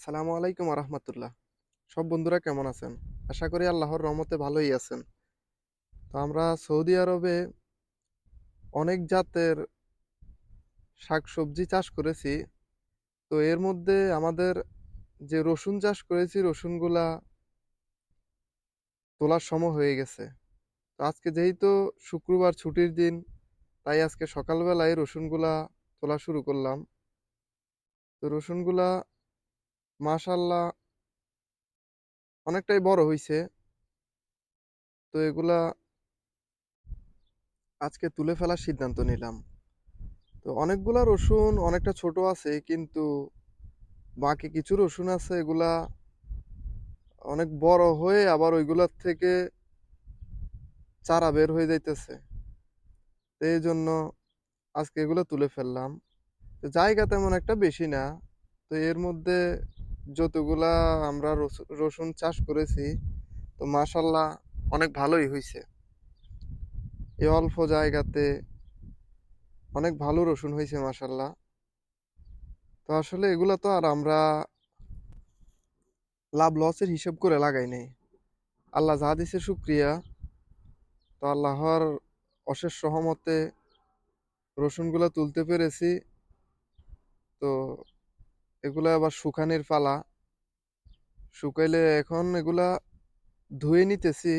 আসসালামু আলাইকুম রহমতুল্লাহ সব বন্ধুরা কেমন আছেন? আশা করি আল্লাহর রহমতে ভালোই আছেন। তো আমরা সৌদি আরবে অনেক জাতের শাকসবজি চাষ করেছি। তো এর মধ্যে আমাদের যে রসুন চাষ করেছি, রসুনগুলা তোলার সময় হয়ে গেছে। তো আজকে যেহেতু শুক্রবার ছুটির দিন, তাই আজকে সকালবেলায় রসুনগুলা তোলা শুরু করলাম। তো রসুনগুলা মাশাল্লাহ অনেকটাই বড় হইছে। তো এগুলা আজকে তুলে ফেলার সিদ্ধান্ত নিলাম। তো অনেকগুলা রসুন, অনেকটা ছোট আছে, কিন্তু বাকি কিছু রসুন আছে, এগুলা অনেক বড় হয়ে আবার ওইগুলার থেকে চারা বের হয়ে যাইতেছে। তো এই জন্য আজকে এগুলো তুলে ফেললাম। তো জায়গা তেমন একটা বেশি না। তো এর মধ্যে যতগুলা আমরা রসু- রসুন চাষ করেছি, তো মাশাল্লাহ অনেক ভালোই হয়েছে এই অল্প জায়গাতে অনেক ভালো রসুন হয়েছে মাশাল্লাহ। তো আসলে এগুলা তো আর আমরা লাভ লসের হিসাব করে লাগাই নাই। আল্লাহ যা দিছে শুক্রিয়া। তো আল্লাহর অশেষ সহমতে রসুনগুলা তুলতে পেরেছি। তো এগুলা আবার শুকানির পালা। শুকাইলে এখন এগুলা ধুয়ে নিতেছি,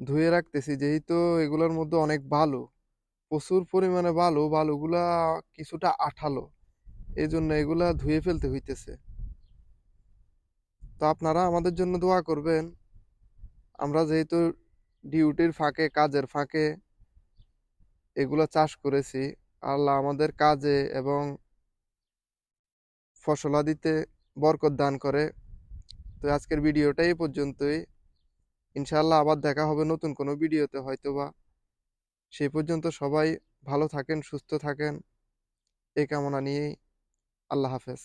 ধুয়ে রাখতেছি, যেহেতু এগুলোর মধ্যে অনেক বালু, প্রচুর পরিমাণে বালু, বালুগুলা কিছুটা আঠালো এই জন্য এগুলা ধুয়ে ফেলতে হইতেছে। তো আপনারা আমাদের জন্য দোয়া করবেন, আমরা যেহেতু ডিউটির ফাঁকে, কাজের ফাঁকে এগুলো চাষ করেছি, আল্লাহ আমাদের কাজে এবং ফসলাদিতে বরকত দান করে। তো আজকের ভিডিওটা এই পর্যন্তই। ইনশাআল্লাহ আবার দেখা হবে নতুন কোনো ভিডিওতে হয়তোবা। সেই পর্যন্ত সবাই ভালো থাকেন, সুস্থ থাকেন। এই কামনা নিয়েই। আল্লাহ হাফেজ।